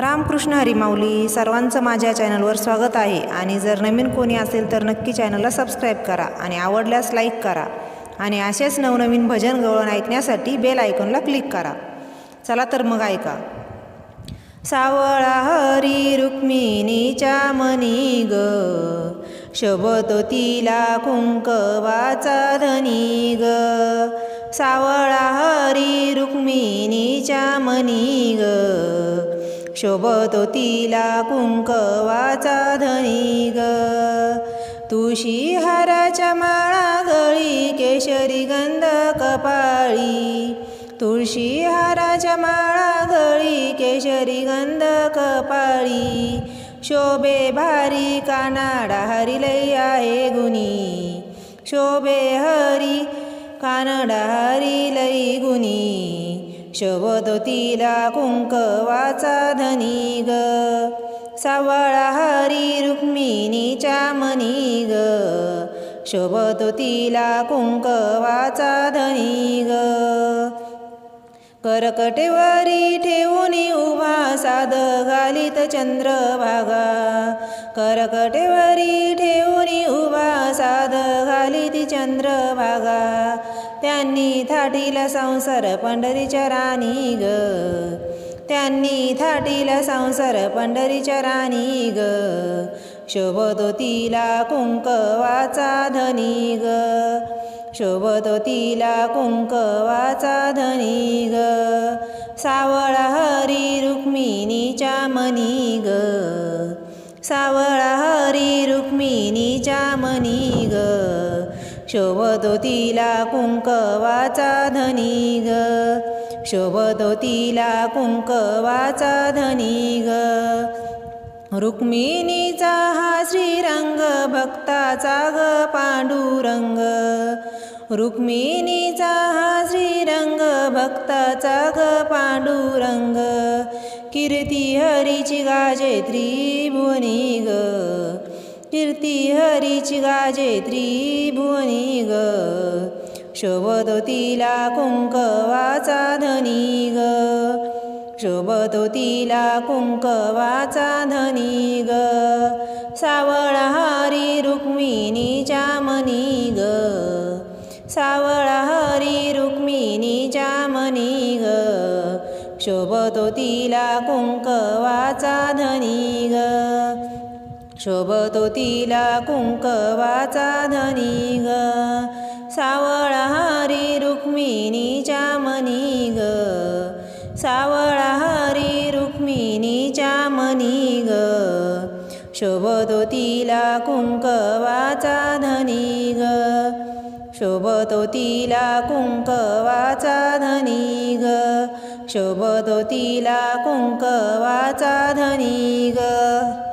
रामकृष्ण हरिमाऊली सर्वांचं माझ्या चॅनलवर स्वागत आहे. आणि जर नवीन कोणी असेल तर नक्की चॅनलला सबस्क्राईब करा आणि आवडल्यास लाईक करा. आणि असेच नवनवीन भजन गवळण ऐकण्यासाठी बेल आयकॉनला क्लिक करा. चला तर मग ऐका. सावळा हरी रुक्मिणीच्या मनी ग. शोभतो तिला कुंकवाचा धनी ग. सावळा हरी रुक्मिणीच्या मनी ग. शोभतो तिला कुंकवाचा धनी ग. तुळशी हाराच्या माळा गळी केशरी गंध कपाळी. तुळशी हाराच्या माळा गळी केशरी गंध कपाळी. शोभे भारी कानाडा हरी लई आहे गुणी. शोभे हरी कानडा हरिलई गुणी. शोभतो तिला कुंकवाचा धनी ग. सावळा हरी रुक्मिणीच्या मनी ग. शोभतो तिला कुंकवाचा धनी ग. करकटेवारी ठेवून उभा साध घालीत चंद्रभागा. करकटेवारी ठेवून उभा साध घालीत चंद्रभागा. त्यांनी थाटीला संसार पंढरीच्या राणी ग. त्यांनी थाटीला संसार पंढरीच्या राणी ग. शोभतो तिला कुंकवाचा धनी ग. शोभतो तिला कुंकवाचा धनी ग. सावळा हरी रुक्मिणीच्या मनी ग. सावळा हरी रुक्मिणीच्या मनी ग. शोभतो तिला कुंकवाचा धनी ग. शोभतो तिला कुंकवाचा धनी ग. रुक्मिणीचा हा श्रीरंग भक्ताचा ग पांडुरंग. रुक्मिणीचा हा श्रीरंग भक्ताचा ग पांडुरंग. कीर्ती हरीची गाजे त्रिभुवनी ग. कीर्ती हरीची गाजे त्रिभुवनी ग. शोभतो तिला कुंकवाचा धनी ग. शोभतो तिला कुंकवाचा धनी ग. सावळा हरी रुक्मिणीच्या मनी ग. सावळा हरी रुक्मिणी जामनी ग. शोभतो तिला कुंकवाचा धनी ग. शोभतो तिला कुंकवाचा धनी ग. सावळा हरी रुक्मिणी जामनी ग. सावळा हरी रुक्मिणी जामनी ग. शोभतो तिला कुंकवाचा धनी ग. शोभतो तिला कुंकवाचा धनी ग शोभतो तिला कुंकवाचा धनी ग